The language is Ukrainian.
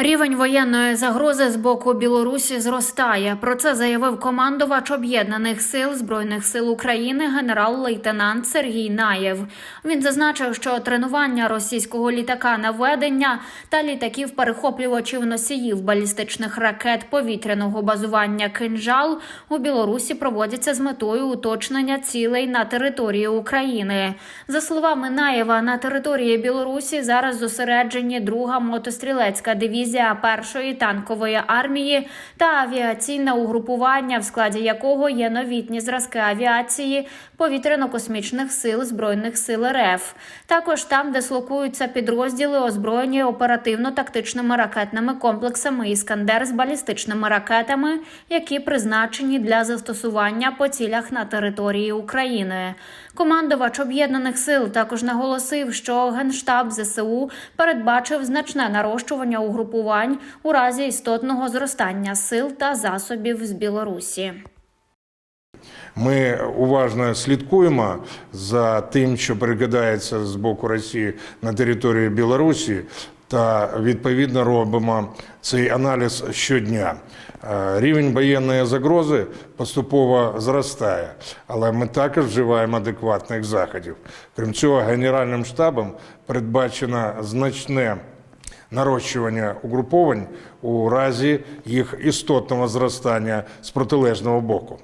Рівень воєнної загрози з боку Білорусі зростає. Про це заявив командувач об'єднаних сил збройних сил України генерал-лейтенант Сергій Наєв. Він зазначив, що тренування російського літака наведення та літаків перехоплювачів носіїв балістичних ракет повітряного базування «Кинжал» у Білорусі проводяться з метою уточнення цілей на території України. За словами Наєва, на території Білорусі зараз зосереджені друга мотострілецька дивізія першої танкової армії та авіаційне угрупування, в складі якого є новітні зразки авіації повітряно-космічних сил збройних сил РФ. Також там дислокуються підрозділи, озброєні оперативно-тактичними ракетними комплексами Іскандер з балістичними ракетами, які призначені для застосування по цілях на території України. Командувач об'єднаних сил також наголосив, що генштаб ЗСУ передбачив значне нарощування угрупувань у разі істотного зростання сил та засобів з Білорусі. Ми уважно слідкуємо за тим, що перекидається з боку Росії на територію Білорусі, та відповідно робимо цей аналіз щодня. Е, Рівень воєнної загрози поступово зростає, але ми також вживаємо адекватних заходів. Крім цього, Генеральним штабом передбачено значне нарощування угруповань у разі їх істотного зростання з протилежного боку.